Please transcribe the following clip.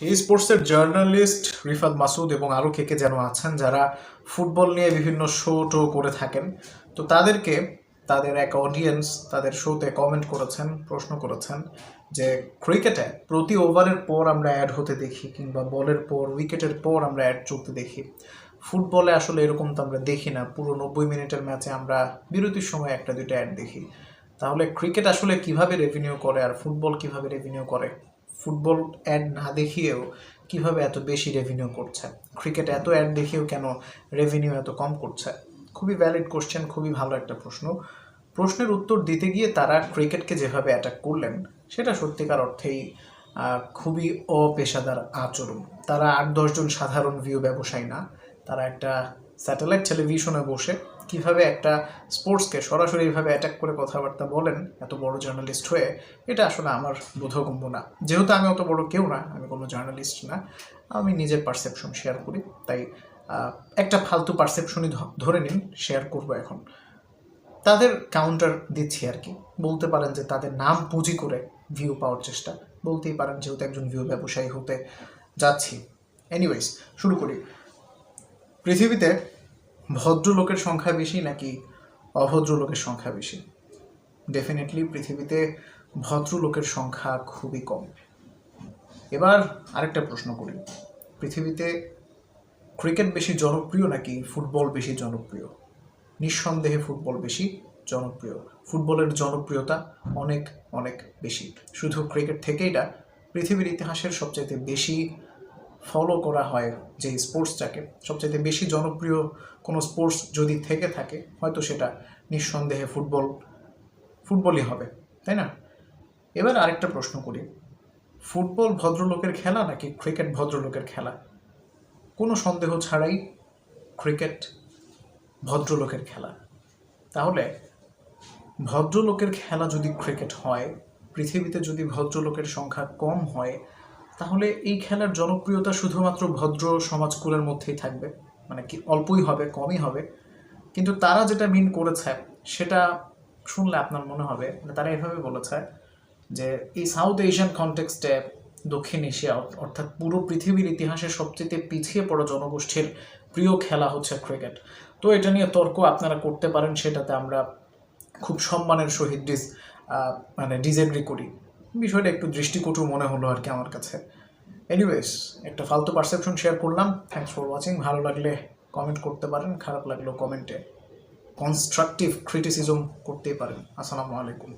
স্পোর্টসের জার্নালিস্ট রিফাত মাসুদ এবং আরও কে কে যেন আছেন যারা ফুটবল নিয়ে বিভিন্ন শো টো করে থাকেন, তো তাদেরকে তাদের এক অডিয়েন্স তাদের শোতে কমেন্ট করেছেন, প্রশ্ন করেছেন যে ক্রিকেটে প্রতি ওভারের পর আমরা অ্যাড হতে দেখি কিংবা বলের পর উইকেটের পর আমরা অ্যাড চলতে দেখি। ফুটবলে আসলে এরকম তো আমরা দেখি না, পুরো নব্বই মিনিটের ম্যাচে আমরা বিরতির সময় একটা দুইটা অ্যাড দেখি। তাহলে ক্রিকেট আসলে কীভাবে রেভিনিউ করে আর ফুটবল কীভাবে রেভিনিউ করে? ফুটবল অ্যাড না দেখিয়েও কীভাবে এত বেশি রেভিনিউ করছে? ক্রিকেট এত অ্যাড দেখিয়েও কেন রেভিনিউ এত কম করছে? খুবই ভ্যালিড কোশ্চেন খুবই ভালো একটা প্রশ্ন। প্রশ্নের উত্তর দিতে গিয়ে তারা ক্রিকেটকে যেভাবে অ্যাটাক করলেন, সেটা সত্যিকার অর্থেই খুবই অপেশাদার আচরণ। তারা আট দশজন সাধারণ ভিউ ব্যবসায়ী না। তারা একটা স্যাটেলাইট টেলিভিশনে বসে কীভাবে একটা স্পোর্টসকে সরাসরি এইভাবে অ্যাটাক করে কথাবার্তা বলেন এত বড় জার্নালিস্ট হয়ে, এটা আসলে আমার বোধগম্য না। যেহেতু আমি অত বড় কেউ না, আমি কোনো জার্নালিস্ট না, আমি নিজের পারসেপশন শেয়ার করি। তাই একটা ফালতু পারসেপশনই ধরে নিন শেয়ার করব এখন। তাদের কাউন্টার দিচ্ছি আর কি। বলতে পারেন যে তাদের নাম পুঁজি করে ভিউ পাওয়ার চেষ্টা। বলতেই পারেন যেহেতু একজন ভিউ ব্যবসায়ী হতে যাচ্ছি। এনিওয়েজ শুরু করি। পৃথিবীতে ভদ্রলোকের সংখ্যা বেশি নাকি অভদ্র লোকের সংখ্যা বেশি? ডেফিনেটলি পৃথিবীতে ভদ্রলোকের সংখ্যা খুবই কম। এবার আরেকটা প্রশ্ন করি। পৃথিবীতে ক্রিকেট বেশি জনপ্রিয় নাকি ফুটবল বেশি জনপ্রিয়? নিঃসন্দেহে ফুটবল বেশি জনপ্রিয়। ফুটবলের জনপ্রিয়তা অনেক অনেক বেশি। শুধু ক্রিকেট থেকেই না, পৃথিবীর ইতিহাসের সবচাইতে বেশি ফলো করা হয় যে স্পোর্টসটাকে সবচাইতে বেশি জনপ্রিয় কোনো স্পোর্টস যদি থেকে থাকে, হয়তো সেটা নিঃসন্দেহে ফুটবল, ফুটবলই হবে, তাই না? এবার আরেকটা প্রশ্ন করি। ফুটবল ভদ্রলোকের খেলা নাকি ক্রিকেট ভদ্রলোকের খেলা? কোনো সন্দেহ ছাড়াই ক্রিকেট ভদ্রলোকের খেলা। তাহলে ভদ্রলোকের খেলা যদি ক্রিকেট হয়, পৃথিবীতে যদি ভদ্রলোকের সংখ্যা কম হয় তাহলে এই খেলার জনপ্রিয়তা শুধুমাত্র ভদ্র সমাজকুলের মধ্যেই থাকবে? মানে কি অল্পই হবে, কমই হবে? কিন্তু তারা যেটা মিন করেছে, সেটা শুনলে আপনার মনে হবে মানে তারা এভাবে বলেছে যে এই সাউথ এশিয়ান কনটেক্সটে দক্ষিণ এশিয়া, অর্থাৎ পুরো পৃথিবীর ইতিহাসে সবচেয়ে পিছিয়ে পড়া জনগোষ্ঠীর প্রিয় খেলা হচ্ছে ক্রিকেট তো এটা নিয়ে তর্ক আপনারা করতে পারেন, সেটাতে আমরা খুব সম্মানের সহিত ডিস মানে ডিসএগ্রি করি। বিষয়টা একটু দৃষ্টিকটু মনে হলো আর কি আমার কাছে। এনিওয়েজ একটা ফালতু পারসেপশন শেয়ার করলাম। থ্যাংকস ফর ওয়াচিং ভালো লাগলে কমেন্ট করতে পারেন, খারাপ লাগলেও কমেন্টে কনস্ট্রাকটিভ ক্রিটিসিজম করতেই পারেন। আসসালামু আলাইকুম।